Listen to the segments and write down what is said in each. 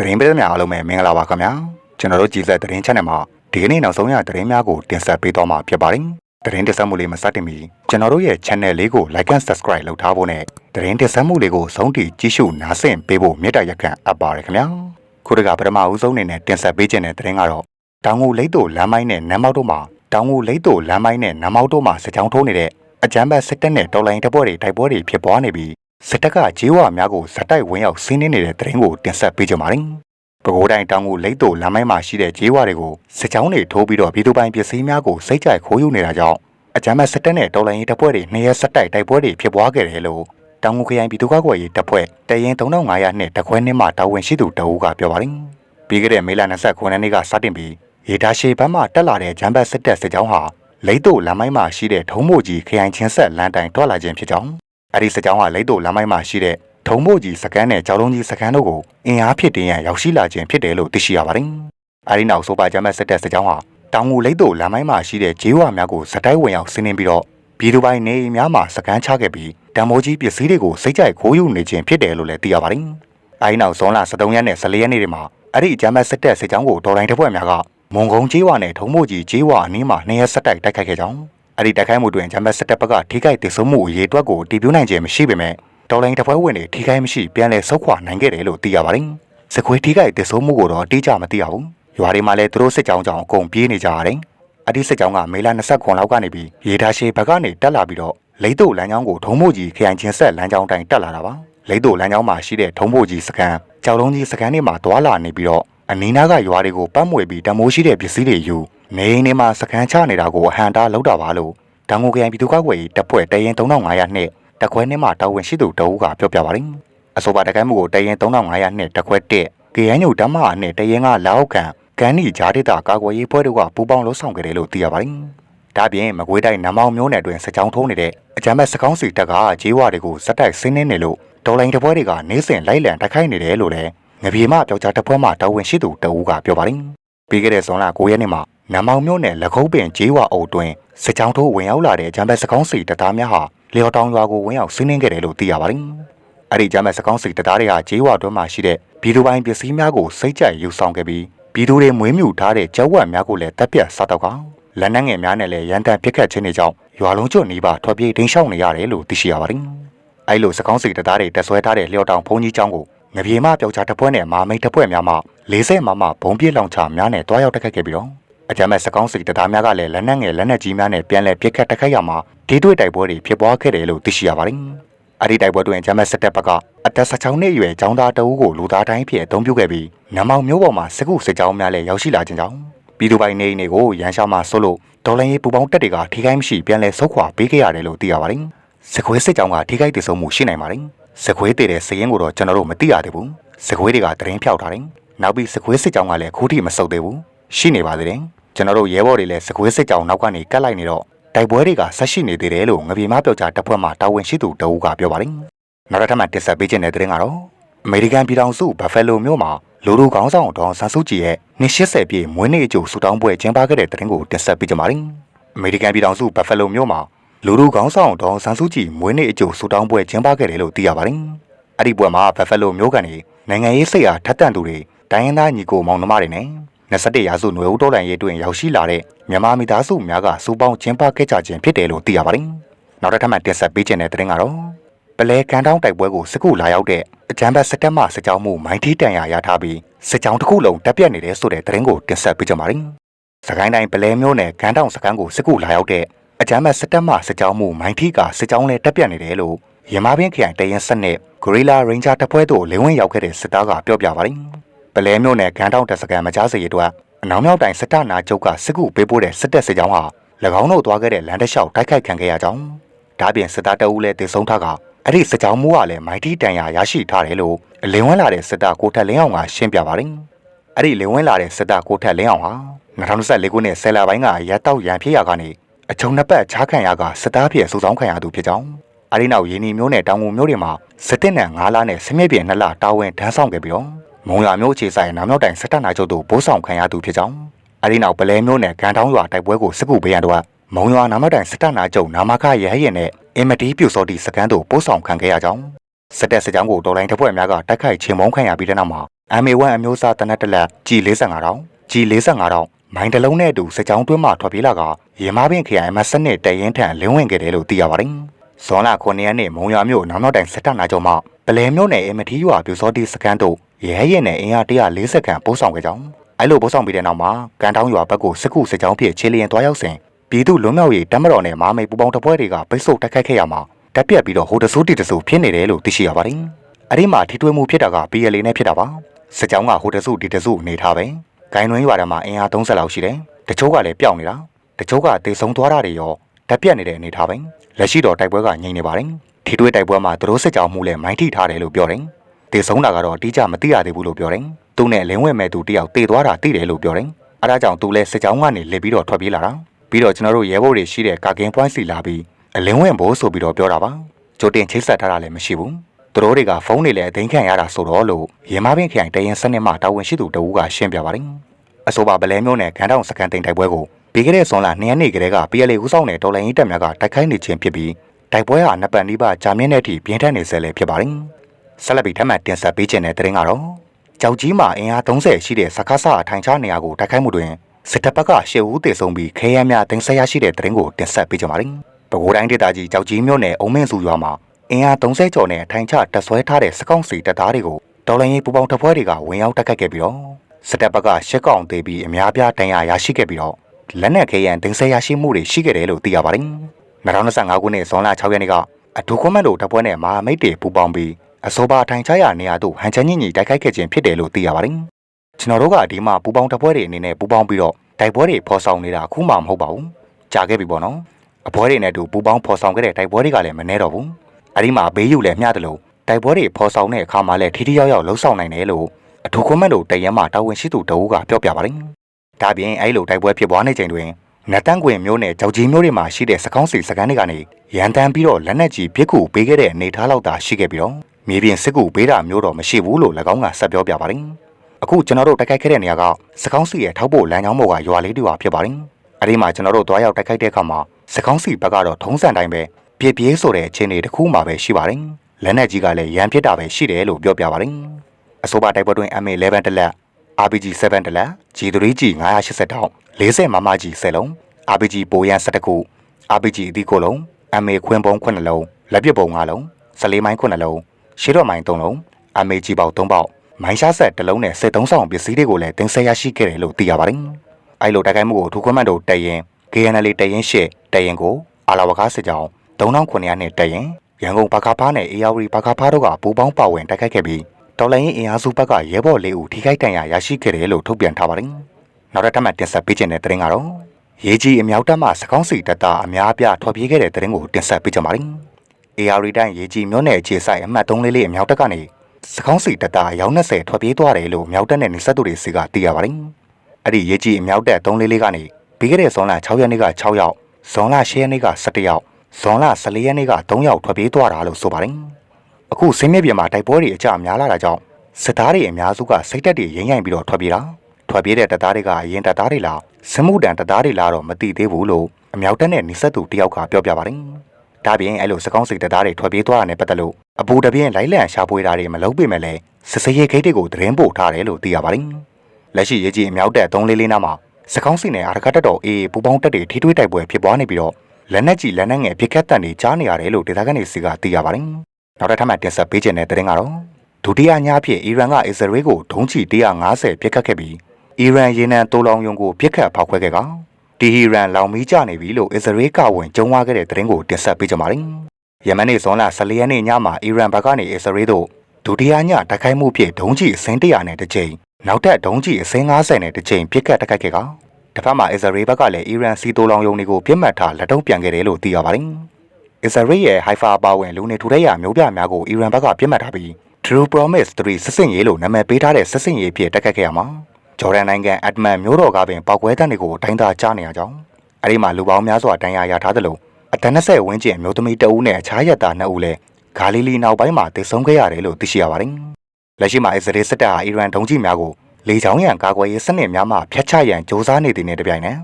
သတင်းပေးတဲ့များအားလုံးပဲမင်္ဂလာပါခင်ဗျာကျွန်တော်တို့ကြည်ဆက်သတင်း channel မှာဒီကနေ့နောက်ဆုံးရသတင်းများကိုတင်ဆက်ပေးသွားမှာဖြစ်ပါတယ်သတင်းတင်ဆက်မှုလေးမစတင်မီကျွန်တော်တို့ရဲ့ channel လေးကို like and subscribe လုပ်ထားဖို့နဲ့သတင်းတင်ဆက်မှုလေးကိုဆုံးထိကြည့်ရှုနားဆင်ပေးဖို့မေတ္တာရက်ခံအပ်ပါတယ်ခင်ဗျာခုတကပထမဦးဆုံးအနေနဲ့တင်ဆက်ပေးခြင်းတဲ့သတင်းကတော့တောင်ငူလိတ်တို့လမ်းမိုင်းနဲ့နမ်းမောက်တို့မှာတောင်ငူလိတ်တို့လမ်းမိုင်းနဲ့နမ်းမောက်တို့မှာစကြောင်းထိုးနေတဲ့အကြမ်းဖက်စစ်တပ်နဲ့တော်လိုင်းတပ်ဖွဲ့တွေတိုက်ပွဲတွေဖြစ်ပွားနေပြီး စစ်တပ်ကဂျေးဝါများကိုဇက်တိုက်ဝင်ရောက်ဆင်းနှင်းနေတဲ့သတင်းကိုတင်ဆက်ပေးကြပါမယ်။ပဲခူးတိုင်းတောင်ကိုလိတ်တို့လမ်းမိုင်းမှာရှိတဲ့ဂျေးဝါတွေကိုစစ်ကြောင်းတွေထိုးပြီးတော့ပြည်သူပိုင်ပစ္စည်းများကိုစိတ်ကြိုက်ခိုးယူနေတာကြောင့်အကြမ်းဖက်စစ်တပ်နဲ့တော်လိုင်းတပ်ဖွဲ့တွေနှစ်ရက်ဆက်တိုက်တိုက်ပွဲတွေဖြစ်ပွားခဲ့တယ်လို့တောင်ကိုခရိုင်ပြည်သူ့ကာကွယ်ရေးတပ်ဖွဲ့တရင်3500နဲ့တခွဲနှစ်မှတာဝန်ရှိသူတအူးကပြောပါတယ်။ပြီးခဲ့တဲ့မေလ29ရက်နေ့ကစတင်ပြီးရေဒါရှေဘက်မှတက်လာတဲ့ဂျမ်ဘတ်စစ်တပ်စစ်ကြောင်းဟာလိတ်တို့လမ်းမိုင်းမှာရှိတဲ့ထုံးမို့ကြီးခရိုင်ချင်းဆက်လမ်းတိုင်ထွက်လာခြင်းဖြစ်ကြောင်း အဲ့ဒီစစ်ကြောင်းကလိတ်တို့လမ်းမိုင်းမှာရှိတဲ့ထုံမို့ကြီးစကန်နဲ့ကြောက်လုံးကြီးစကန်တို့ကိုအင်အားဖြစ်တင်ရန်ရောက်ရှိလာခြင်းဖြစ်တယ်လို့သိရှိရပါတယ်။အဲဒီနောက်ဆိုပါဂျမ်ဘတ်စစ်တပ်စစ်ကြောင်းဟာတောင်ငူလိတ်တို့လမ်းမိုင်းမှာရှိတဲ့ဂျေးဝါများကိုစတိုက်ဝင်ရောက်ဆင်းနှင်းပြီးတော့ပြည်သူပိုင်းနေအိမ်များမှာစကန်ချခဲ့ပြီးတံမိုးကြီးပစ္စည်းတွေကိုစိတ်ကြိုက်ခိုးယူနေခြင်းဖြစ်တယ်လို့လည်းသိရပါတယ်။အဲဒီနောက်ဇွန်လ23ရက်နဲ့14ရက်နေ့တွေမှာအဲ့ဒီဂျမ်ဘတ်စစ်တပ်စစ်ကြောင်းကိုတော်လိုင်းတပ်ဖွဲ့များကမုံကုန်းကျေးဝါနဲ့ထုံမို့ကြီးကျေးဝါအနီးမှာနှစ်ရက်ဆက်တိုက်တိုက်ခိုက်ခဲ့ကြောင်း အဲ့ဒီတိုက်ခိုက်မှုတွင်ဂျမ်ဘတ်စစ်တပ်ဘက်ကထိခိုက်ဒေဆုံးမှုအရေးအတွက်ကိုတည်ပြုနိုင်ခြင်းမရှိပေမဲ့တော်လိုင်းတပ်ဖွဲ့ဝင်တွေထိခိုက်မရှိပြန်လည်ဆုတ်ခွာနိုင်ခဲ့တယ်လို့သိရပါတယ်။စကွေးထိခိုက်ဒေဆုံးမှုကိုတော့အတိအကျမသိရဘူး။ရွာတွေမှာလည်းသူတို့စစ်ကြောင်းကြောင့်အကုန်ပြေးနေကြရတယ်။အဲ့ဒီစစ်ကြောင်းကမေလ29လောက်ကနေပြီးရေဒါရှေဘက်ကနေတက်လာပြီးတော့လိတ်တို့လမ်းကြောင်းကိုထုံမို့ကြီးခရိုင်ချင်းဆက်လမ်းကြောင်းတိုင်းတက်လာတာပါ။လိတ်တို့လမ်းကြောင်းမှာရှိတဲ့ထုံမို့ကြီးစကန်ကြောက်လုံးကြီးစကန်တွေမှာတွာလာနေပြီးတော့အနီးနားကရွာတွေကိုပတ်မွေပြီးတမိုးရှိတဲ့ပစ္စည်းတွေယူ နေအိမ်တွေမှာစကန်ချနေတာကိုအဟန်တာလောက်တာပါလို့တန်ငိုခရိုင်ပြည်သူ့ကာကွယ်ရေးတပ်ဖွဲ့တရင်3500နှစ်တခွဲနှစ်မှာတာဝန်ရှိသူတအူးကပြောပြပါတယ်။အဆိုပါတကိုင်းမှုကိုတရင်3500နှစ်တခွဲ1ကေရန်ညိုဓမ္မအနဲ့တရင်ကလောက်ခံကန်နီဂျာဒေတာကာကွယ်ရေးဖွဲ့တို့ကပူးပေါင်းလှုပ်ဆောင်ခဲ့တယ်လို့သိရပါတယ်။ဒါပြင်မကွေးတိုင်းနမောင်မျိုးနယ်တွင်စကြောင်းထိုးနေတဲ့အကြမ်းဖက်စကောင်းစီတပ်ကဂျေးဝါတွေကိုစက်တိုက်ဆင်းနေတယ်လို့ဒေါ်လိုင်းတပွဲတွေကနေစဉ်လိုက်လံတိုက်ခိုက်နေတယ်လို့လည်းငပြေမပြောက်ကြားတပ်ဖွဲ့မှတာဝန်ရှိသူတအူးကပြောပါတယ်။ပြီးခဲ့တဲ့ဇွန်လ9ရက်နေ့မှာ နမောင်မြို့နယ်လက်ခုပ်ပင်ဂျေးဝါအုပ်တွင်စစ်ကြောင်းထိုးဝင်ရောက်လာတဲ့ဂျမ်ဘက်စကောင်းစီတပ်သားများဟာလျော်တောင်ရွာကိုဝင်ရောက်စီးနင်းခဲ့တယ်လို့သိရပါတယ်။အဲ့ဒီဂျမ်ဘက်စကောင်းစီတပ်သားတွေကဂျေးဝါတွင်းမှာရှိတဲ့ပြည်သူပိုင်းပစ္စည်းများကိုစိတ်ကြိုက်ယူဆောင်ခဲ့ပြီးပြည်သူတွေမွေးမြူထားတဲ့ကြောက်ဝက်များကိုလည်းတပ်ပြတ်စားတော့ကောင်လက်နက်ငယ်များနဲ့လည်းရန်တမ်းပစ်ခတ်ခြင်းတွေကြောင့်ရွာလုံးကျွတ်နီးပါထွက်ပြေးတိမ်းရှောင်နေရတယ်လို့သိရှိရပါတယ်။အဲ့လိုစကောင်းစီတပ်သားတွေတက်ဆွဲထားတဲ့လျော်တောင်ဘုံကြီးကျောင်းကိုငပြေမပျောက်ချတပ်ဖွဲ့နဲ့မာမိတ်တပ်ဖွဲ့များမှ40မမဘုံပြစ်လောင်ချများနဲ့တွားရောက်တက်ခတ်ခဲ့ပြီးတော့ အကြမ်းမဲ့စကောင်းစီတပ်သားများကလည်းလက်နက်ငယ်လက်နက်ကြီးများနဲ့ပြန်လည်ပစ်ခတ်တက်ခတ်ရမှာဒေးတွေ့တိုက်ပွဲတွေဖြစ်ပွားခဲ့တယ်လို့သိရှိရပါတယ်။အဲ့ဒီတိုက်ပွဲတွင်ဂျမတ်စစ်တပ်ဘက်ကအသက်16နှစ်အရွယ်ចောင်းသားတအုပ်ကိုလူသားတိုင်းဖြစ်အသုံးပြုခဲ့ပြီးနမောင်မျိုးပေါ်မှာစစ်ကူစစ်ကြောင်းများလည်းရောက်ရှိလာခြင်းကြောင့်ပြည်သူပိုင်နေအိမ်တွေကိုရန်ရှာမှဆွလို့ဒေါ်လာရေးပူပေါင်းတက်တွေကထိခိုက်မရှိပြန်လည်ဆုတ်ခွာပေးခဲ့ရတယ်လို့သိရပါတယ်။စစ်ခွေးစစ်ကြောင်းကထိခိုက်ဒေဆုံးမှုရှိနိုင်ပါတယ်။စစ်ခွေးတည်တဲ့စည်ရင်ကိုတော့ကျွန်တော်တို့မသိရသေးဘူး။စစ်ခွေးတွေကတရင်ဖြောက်ထားတယ်။နောက်ပြီးစစ်ခွေးစစ်ကြောင်းကလည်းခုထိမဆုတ်သေးဘူး။ရှိနေပါသေးတယ်။ ကျွန်တော်တို့ရဲဘော်တွေလည်းစစ်ခွေးစစ်ကြောင်းနောက်ကနေကတ်လိုက်နေတော့တိုက်ပွဲတွေကဆက်ရှိနေသေးတယ်လို့ငပြေမပြောကြားတပ်ဖွဲ့မှတာဝန်ရှိသူတအူးကပြောပါတယ်။နောက်တစ်ထပ်မှတက်ဆက်ပေးခြင်းတဲ့တဲ့ရင်ကတော့အမေရိကန်ပြည်ထောင်စုဘဖယ်လိုမြို့မှာလူလူကောင်းဆောင်ဒေါန်ဆန်စုကြည်ရဲ့နှစ်80ပြည့်မွေးနေ့အကျိုးဆူတောင်းပွဲကျင်းပခဲ့တဲ့တဲ့ရင်ကိုတက်ဆက်ပေးကြပါမယ်။အမေရိကန်ပြည်ထောင်စုဘဖယ်လိုမြို့မှာလူလူကောင်းဆောင်ဒေါန်ဆန်စုကြည်မွေးနေ့အကျိုးဆူတောင်းပွဲကျင်းပခဲ့တယ်လို့သိရပါတယ်။အဲ့ဒီပွဲမှာဘဖယ်လိုမြို့ကနေနိုင်ငံရေးစိတ်အားထက်သန်သူတွေတိုင်းရင်းသားညီကိုမောင်နှမတွေနဲ့ 21ရာစုຫນွေဦးတော်လှန်ရေးတွင်ရောက်ရှိလာတဲ့မြန်မာမိသားစုများကစူပေါင်းကျင်းပခဲ့ကြခြင်းဖြစ်တယ်လို့သိရပါတယ်။နောက်တစ်ထပ်မှတင်ဆက်ပေးခြင်းတဲ့တဲ့ရင်ကတော့ပလဲကန်တောင်းတိုက်ပွဲကိုစစ်ကူလာရောက်တဲ့အကြမ်းဖက်စစ်တပ်မှစစ်ကြောင်းမှုမိုင်းထီးတန်ရာရထားပြီးစစ်ကြောင်းတစ်ခုလုံးတက်ပြတ်နေတဲ့ဆိုတဲ့တဲ့ရင်ကိုတင်ဆက်ပေးကြပါမယ်။စကိုင်းတိုင်းပလဲမျိုးနယ်ကန်တောင်းစကန်ကိုစစ်ကူလာရောက်တဲ့အကြမ်းဖက်စစ်တပ်မှစစ်ကြောင်းမှုမိုင်းထီးကစစ်ကြောင်းလည်းတက်ပြတ်နေတယ်လို့ရမပင်ခရိုင်တရင်ဆက်နဲ့ဂရီလာရိန်ဂျာတပ်ဖွဲ့တို့လင်းဝင်ရောက်ခဲ့တဲ့စစ်သားကပြောပြပါတယ်။ပ လဲမျိုးနယ်ကန်တောင်းတပ်စကန်မကြားစေရတော့အနောက်မြောက်တိုင်းစစ်တပ်နာချုပ်ကစစ်ကူပေးပို့တဲ့စစ်တပ်စစ်ကြောင်းဟာ၎င်းတို့သွားခဲ့တဲ့လမ်းတစ်လျှောက်တိုက်ခိုက်ခံခဲ့ရကြောင်းဒါပြင်စစ်သားတအုပ်လည်းတည်ဆုံထားကအဲ့ဒီစစ်ကြောင်းမှုကလည်းမိုင်းတီတန်ရာရရှိထားတယ်လို့လင်းဝန်းလာတဲ့စစ်တပ်ကိုထက်လင်းအောင်ကရှင်းပြပါတယ်အဲ့ဒီလင်းဝန်းလာတဲ့စစ်တပ်ကိုထက်လင်းအောင်ဟာ2024ခုနှစ်ဆယ်လပိုင်းကရတ်တောက်ရန်ဖြစ်ရကနေအချုံနှစ်ပတ်ချားခံရကစစ်သားဖြစ်စုဆောင်ခံရသူဖြစ်ကြောင်းအဲ့ဒီနောက်ရင်းနီမျိုးနဲ့တောင်ငူမျိုးတွေမှာစစ်တပ်နဲ့ငါးလားနဲ့ဆင်းမြပြင်းနှစ်လတာဝန်ထမ်းဆောင်ခဲ့ပြီးတော့ မုံရမျိုးအခြေဆိုင်နာမြောက်တိုင်စစ်တပ်နာချုပ်တို့ဘိုးဆောင်ခံရသူဖြစ်ကြောင်းအဲဒီနောက်ပလဲမျိုးနဲ့ကန်တောင်းရွာတိုက်ပွဲကိုစစ်ကူပေးရတော့မုံရွာနာမတိုင်စစ်တပ်နာချုပ်နာမခရဟရင်နဲ့အင်မတီပြူစောတီစကန်တို့ပို့ဆောင်ခံခဲ့ရကြောင်းစစ်တပ်စစ်ကြောင်းကိုတော်လိုင်းတပ်ဖွဲ့များကတိုက်ခိုက်ချေမှုန်းခံရပြီးတဲ့နောက်မှာ MA1 အမျိုးအစားတနက်တစ်လက် G45 တောင် G45 တောင်မိုင်းတစ်လုံးနဲ့အတူစကြောင်းတွင်းမှထွက်ပြေးလာကရေမားပင်ခရိုင်အမတ်စနစ်တရင်ထံလင်းဝင်ခဲ့တယ်လို့သိရပါတယ်။ဇွန်လ9ရက်နေ့မုံရွာမြို့နောင်နောက်တိုင်စစ်တပ်နာကျော်မှပလဲမြို့နယ်အမထီရွာပြူစောတိစကန်တို့ ရဲရဲနဲ့အင်အား140ခန့်ပို့ဆောင်ခဲ့ကြောင်းအဲ့လိုပို့ဆောင်ပြီးတဲ့နောက်မှာကန်တောင်းရွာဘက်ကိုစစ်ကူစစ်ကြောင်းဖြစ်ခြေလျင်သွားရောက်စဉ်ပြည်သူလွန်မြောက်ရေးတပ်မတော်နဲ့မာမိတ်ပူပေါင်းတပ်ဖွဲ့တွေကပိတ်ဆို့တိုက်ခိုက်ခဲ့ရမှာတက်ပြက်ပြီးတော့ဟိုတဆူတီတဆူဖြစ်နေတယ်လို့သိရှိရပါတယ်။အဲ့ဒီမှာထိတွေ့မှုဖြစ်တာက PLA နဲ့ဖြစ်တာပါ။စစ်ကြောင်းကဟိုတဆူဒီတဆူအနေထားပဲ။ဂိုင်းတွင်းရွာထဲမှာအင်အား30လောက်ရှိတယ်။တချို့ကလည်းပျောက်နေတာ။တချို့ကတေဆုံးသွားတာတွေရောတက်ပြက်နေတဲ့အနေထားပဲ။လက်ရှိတော့တိုက်ပွဲကငြိမ်နေပါတယ်။ထိတွေ့တိုက်ပွဲမှာသူတို့စစ်ကြောင်းမှုလည်းမိုင်းထိထားတယ်လို့ပြောတယ်။ တေဆုံးတာကတော့အတိအကျမသိရသေးဘူးလို့ပြောတယ်။သူနဲ့လင်းဝဲမဲ့သူတယောက်တေသွားတာသိတယ်လို့ပြောတယ်။အဲဒါကြောင့်သူလည်းစစ်ကြောင်းကနေလစ်ပြီးတော့ထွက်ပြေးလာတာ။ပြီးတော့ကျွန်တော်တို့ရဲဘော်တွေရှိတဲ့ကာကင်းပွိုင်းစီလာပြီးအလင်းဝင်ဖို့ဆိုပြီးတော့ပြောတာပါ။ကြိုတင်ချိတ်ဆက်ထားတာလည်းမရှိဘူး။သူတို့တွေကဖုန်းတွေလည်းအသိမ်းခံရတာဆိုတော့လို့ရေမပင်ခရိုင်တရင်စနစ်မှတာဝန်ရှိသူတဦးကရှင်းပြပါတယ်။အဆိုပါဗလဲမျိုးနဲ့ခန်းတောင်စကန်တိန်တိုက်ပွဲကိုပြီးခဲ့တဲ့ဇွန်လ2ရက်နေ့ကတည်းက PLA ဦးဆောင်တဲ့တော်လိုင်းရေးတပ်များကတိုက်ခိုက်နေခြင်းဖြစ်ပြီးတိုက်ပွဲဟာနှစ်ပတ်နီးပါးကြာမြင့်တဲ့အထိပြင်းထန်နေဆဲလည်းဖြစ်ပါတယ်။ ဆက်လက်ပြီးထပ်မံတင်ဆက်ပေးခြင်းတဲ့တဲ့ရင်ကတော့ကြောက်ကြီးမှာအင်အား30ရှိတဲ့စကားဆအထိုင်ချနေရာကိုတိုက်ခိုက်မှုတွင်စစ်တပ်ဘက်ကရှေ့ဦးတည်ဆုံးပြီးခဲယမ်းများတင်ဆက်ရရှိတဲ့တဲ့ရင်ကိုတင်ဆက်ပေးကြပါမယ်။ပဲခူးတိုင်းဒေသကြီးကြောက်ကြီးမြို့နယ်အုံမင်းစုရွာမှာအင်အား30ကျော်နဲ့အထိုင်ချတပ်ဆွဲထားတဲ့စကောင်းစီတပ်သားတွေကိုတော်လိုင်းရေးပူပေါင်းတပ်ဖွဲ့တွေကဝင်ရောက်တိုက်ခိုက်ခဲ့ပြီးတော့စစ်တပ်ဘက်ကရှစ်ကောင်သေးပြီးအများပြားတန်ရာရရှိခဲ့ပြီးတော့လက်နက်ခဲယမ်းတင်ဆက်ရရှိမှုတွေရှိခဲ့တယ်လို့သိရပါတယ်။2025ခုနှစ်ဇွန်လ6ရက်နေ့ကအထူးကွန်မန်ဒိုတပ်ဖွဲ့နဲ့မဟာမိတ်တွေပူးပေါင်းပြီး အစောပါထိုင်ချရာနေရာသို့ဟန်ချန်ညင်ညီတိုက်ခိုက်ခဲ့ခြင်းဖြစ်တယ်လို့သိရပါတယ်။ကျွန်တော်တို့ကဒီမှာပူပေါင်းတပ်ဖွဲ့တွေအနေနဲ့ပူပေါင်းပြီးတော့တိုက်ပွဲတွေဖော်ဆောင်နေတာအခုမှမဟုတ်ပါဘူး။ကြာခဲ့ပြီပေါ့နော်။အပွဲတွေနဲ့အတူပူပေါင်းဖော်ဆောင်ခဲ့တဲ့တိုက်ပွဲတွေကလည်းမနှဲတော့ဘူး။အဲဒီမှာဘေးယူလည်းမျှတယ်လို့တိုက်ပွဲတွေဖော်ဆောင်တဲ့အခါမှာလည်းထိထိရောက်ရောက်လှုပ်ဆောင်နိုင်တယ်လို့အထူးကွန်မန်ဒိုတရင်မှတာဝန်ရှိသူတအူးကပြောပြပါတယ်။ဒါပြင်အဲဒီလိုတိုက်ပွဲဖြစ်ပွားနေချိန်တွင်နတ်တန်းကွင်မျိုးနဲ့ကြောက်ကြီးမျိုးတွေမှာရှိတဲ့စကောင်းစီစကန်တွေကနေရန်တန်းပြီးတော့လက်နက်ကြီးပြစ်ကူပေးခဲ့တဲ့အနေထားလောက်သာရှိခဲ့ပြီးတော့ မြေပြင်စစ်ကူပေးတာမျိုးတော့မရှိဘူးလို့၎င်းကဆက်ပြောပြပါတယ်။အခုကျွန်တော်တို့တိုက်ခိုက်ခဲ့တဲ့နေရာကစကောင်းစီရဲ့ထောက်ပို့လမ်းကြောင်းပေါ်ကရွာလေးတွေပါဖြစ်ပါတယ်။အဲဒီမှာကျွန်တော်တို့တွားရောက်တိုက်ခိုက်တဲ့အခါမှာစကောင်းစီဘက်ကတော့ထုံးစံတိုင်းပဲပြည့်ပြည့်ဆိုတဲ့အခြေအနေတစ်ခုမှပဲရှိပါတယ်။လက်နက်ကြီးကလည်းရန်ဖြစ်တာပဲရှိတယ်လို့ပြောပြပါတယ်။အဆိုပါတိုက်ပွဲတွင် MA11 တလက် RPG 7တလက် G3G 980တောင်40မမကြီး10လုံး RPG ပိုရန်17ခု RPG အသီးကိုလုံး MA ခွင်းပုံ9လုံးလက်ပစ်ပုံ9လုံး14မိုင်း9လုံး ရှေးတော်မိုင်း3လုံး MA ကြီးပေါက်3ပေါက်မိုင်းရှားဆက်တစ်လုံးနဲ့စစ်သုံးဆောင်ပစ္စည်းတွေကိုလည်းတင်ဆက်ရရှိခဲ့တယ်လို့သိရပါတယ်။အဲလိုတိုက်ခိုက်မှုကိုထူခွန်းမန်တို့တရင် KNL တရင်ရှေ့တရင်ကိုအာလာဝကားစစ်ကြောင်း3900နဲ့တရင်ရန်ကုန်ဘာကာဖားနဲ့အေယာဝတီဘာကာဖားတို့ကပူးပေါင်းပါဝင်တိုက်ခိုက်ခဲ့ပြီးတော်လိုင်းရင်အင်အားစုဘက်ကရဲဘော်လေးဦးထိခိုက်ဒဏ်ရာရရှိခဲ့တယ်လို့ထုတ်ပြန်ထားပါတယ်။နောက်တစ်ထပ်မှတင်ဆက်ပေးခြင်းတဲ့သတင်းကတော့ရေးကြီးအမြောက်တပ်မှစကောင်းစီတပ်သားအများအပြားထွက်ပြေးခဲ့တဲ့သတင်းကိုတင်ဆက်ပေးကြပါမယ်။ AR တိုင်းရေးကြီးမြို့နယ်အခြေဆိုင်အမှတ်3လေးလေးအမြောက်တပ်ကနေစကောင်းစီတပ်သားရောင်း20ထွက်ပြေးသွားတယ်လို့မြောက်တပ်နဲ့နေဆက်သူတွေစီကသိရပါတယ်။အဲ့ဒီရေးကြီးအမြောက်တပ်3လေးလေးကနေပြီးခဲ့တဲ့ဇွန်လ6ရက်နေ့က6ယောက်ဇွန်လ10ရက်နေ့က17ယောက်ဇွန်လ14ရက်နေ့က3ယောက်ထွက်ပြေးသွားတာလို့ဆိုပါတယ်။အခုဆင်းမြပြမှာတိုက်ပွဲတွေအကြများလာတာကြောင့်စစ်သားတွေအများစုကစိတ်တက်တွေရိမ့်ရိုင်ပြီးတော့ထွက်ပြေးတာထွက်ပြေးတဲ့တပ်သားတွေကအရင်တပ်သားတွေလားစမှုတန်တပ်သားတွေလားတော့မသိသေးဘူးလို့အမြောက်တက်နဲ့နေဆက်သူတယောက်ကပြောပြပါတယ်။ ဒါပြင်အဲ့လိုစကောင်းစိတ်တပ်သားတွေထွက်ပြေးသွားတာနဲ့ပတ်သက်လို့အပူတပြင်းလိုက်လံရှာဖွေတာတွေမလုပ်ပေမဲ့လည်းစစ်စရေးဂိတ်တွေကိုသတင်းပို့ထားတယ်လို့သိရပါတယ်။လက်ရှိရေးကြီးအမြောက်တက်344နားမှာစကောင်းစိတ်နဲ့အာရကတက်တော်အေးပူပေါင်းတက်တွေထိတွေ့တိုက်ပွဲဖြစ်ပွားနေပြီးတော့လက်နက်ကြီးလက်နက်ငယ်ပြစ်ခတ်တန်တွေကြားနေရတယ်လို့ဒေသခံတွေစီကသိရပါတယ်။နောက်တစ်ထပ်မှတင်ဆက်ပေးခြင်းတဲ့သတင်းကတော့ဒုတိယညအဖြစ်အီရန်ကအစ္စရေးကိုဒုံးကျည်150ပစ်ခတ်ခဲ့ပြီးအီရန်ရေနံတိုးလောင်ယုံကိုပစ်ခတ်ဖောက်ခွဲခဲ့က တီဟီရန်လောင်မီးကျနေပြီလို့အစ္စရေးကဝင်ကြုံဝါခဲ့တဲ့သတင်းကိုတင်ဆက်ပေးကြပါမယ်။ယမန်နေ့ဇွန်လ14ရက်နေ့ညမှာအီရန်ဘက်ကနေအစ္စရေးတို့ဒုတိယညတိုက်ခိုက်မှုဖြင့်ဒုံးကျည်အစင်း100နဲ့တစ်ကြိမ်နောက်ထပ်ဒုံးကျည်အစင်း90နဲ့တစ်ကြိမ်ပစ်ခတ်တိုက်ခိုက်ခဲ့ကတစ်ဖက်မှာအစ္စရေးဘက်ကလည်းအီရန်စီတိုလောင်ယုံတွေကိုပြစ်မှတ်ထားလက်တုံးပြန်ခဲ့တယ်လို့သိရပါတယ်။အစ္စရေးရဲ့ဟိုင်ဖာပါဝင်လူနေထူထပ်ရာမျိုးပြများကိုအီရန်ဘက်ကပြစ်မှတ်ထားပြီး True Promise 3စစ်စင်ရေးလို့နာမည်ပေးထားတဲ့စစ်စင်ရေးဖြစ်တက်ခတ်ခဲ့ရမှာ ဂျော်ဒန်နိုင်ငံအက်ဒမန်မျိုးတော်ကပင်ပောက်ကွဲတန်းတွေကိုတိုင်းသားကြားနေရကြောင်းအဲဒီမှာလူပေါင်းများစွာတန်ရာရထားသလိုအသက်20ဝန်းကျင်မျိုးသမီးတအူးနဲ့အခြားရတာနှစ်ဦးလည်းဂါလီလီနောက်ပိုင်းမှာတည်ဆုံခဲ့ရတယ်လို့သိရှိရပါတယ်။လက်ရှိမှာအစ္စရေးစစ်တပ်ဟာအီရန်ဒုံးကျည်များကိုလေကြောင်းရန်ကာကွယ်ရေးစနစ်များမှဖျက်ချရန်စ조사နေတဲ့တဲ့ပြိုင်နက်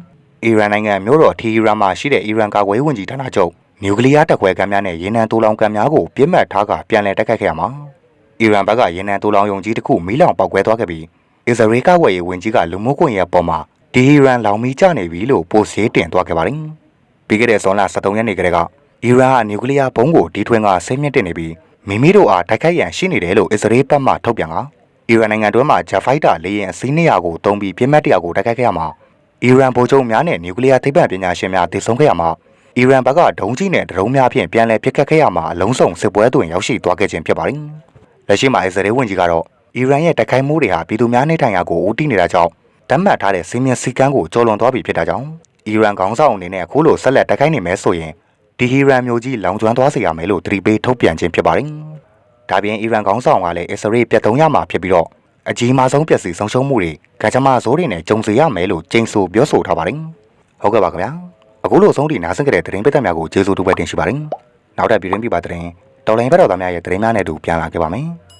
အီရန်နိုင်ငံမျိုးတော်ထီဟီရန်မှာရှိတဲ့အီရန်ကာကွယ်ရေးဝန်ကြီးဌာနချုပ်နျူကလ িয়ার တပ်ခွဲကမ်းများနဲ့ရေနံတိုးလောင်ကမ်းများကိုပြစ်မှတ်ထားကပြန်လည်တိုက်ခိုက်ခဲ့ရမှာ အီရန်ဘက်ကရေနံတူလောင်ယုံကြီးတစ်ခုမီးလောင်ပေါက်ကွဲသွားခဲ့ပြီး အစ္စရေးကဝယ်ရေးဝန်ကြီးကလူမှုကွန်ရက်ပေါ်မှာဒီအီရန်လောင်မီးကျနေပြီလို့ပို့ဆေးတင်သွားခဲ့ပါတယ်။ပြီးခဲ့တဲ့ဇွန်လ23ရက်နေ့ကတည်းကအီရန်ကနျူကလ িয়ার ဘုံးကိုဒီထွင်းကဆင်းမြင့်တင်နေပြီးမိမိတို့အားတိုက်ခိုက်ရန်ရှိနေတယ်လို့အစ္စရေးဘက်မှထုတ်ပြန်ကအီရန်နိုင်ငံတွင်းမှာဂျက်ဖိုက်တာလေယာဉ်အစီး200ကိုတုံးပြီးပြစ်မှတ်တရာကိုတိုက်ခိုက်ခဲ့ရမှာအီရန်ဗိုလ်ချုပ်များနဲ့နျူကလ িয়ার သိပ္ပံပညာရှင်များတည်ဆုံခဲ့ရမှာအီရန်ဘက်ကဒုံးကြီးနဲ့ဒရုန်းများဖြင့်ပြန်လည်ပစ်ခတ်ခဲ့ရမှာအလုံးစုံစစ်ပွဲတွင်ရောက်ရှိသွားခဲ့ခြင်းဖြစ်ပါတယ်။လက်ရှိမှာအစ္စရေးဝန်ကြီးကတော့ အီရန်ရဲ့တိုက်ခိုက်မှုတွေဟာပြည်သူများနေထိုင်ရာကိုဦးတည်နေတာကြောင့်တတ်မှတ်ထားတဲ့စီမင်းစည်းကမ်းကိုကျော်လွန်သွားပြီဖြစ်တာကြောင့်အီရန်ခေါင်းဆောင်အနေနဲ့အခုလိုဆက်လက်တိုက်ခိုက်နေမယ်ဆိုရင်ဒီဟီရန်မျိုးကြီးလောင်ကျွမ်းသွားစေရမယ်လို့သတိပေးထုတ်ပြန်ခြင်းဖြစ်ပါတယ်။ဒါပြင်အီရန်ခေါင်းဆောင်ကလည်းအစ္စရေးပြတ်သုံးရမှာဖြစ်ပြီးတော့အကြီးမားဆုံးပျက်စီးဆုံးရှုံးမှုတွေကကြမ္မာဇိုးတွေနဲ့ကြုံစေရမယ်လို့ကျိန်ဆိုပြောဆိုထားပါတယ်။ဟုတ်ကဲ့ပါခင်ဗျာ။အခုလိုဆုံးထိနားဆင်ကြတဲ့သတင်းပိတ်သက်များကိုကျေးဇူးတူပဲတင်ရှိပါတယ်။နောက်ထပ်ပြည်တွင်းပြပါသတင်းတော်လိုင်းဘက်တော်သားများရဲ့သတင်းများနဲ့အတူပြန်လာခဲ့ပါမယ်။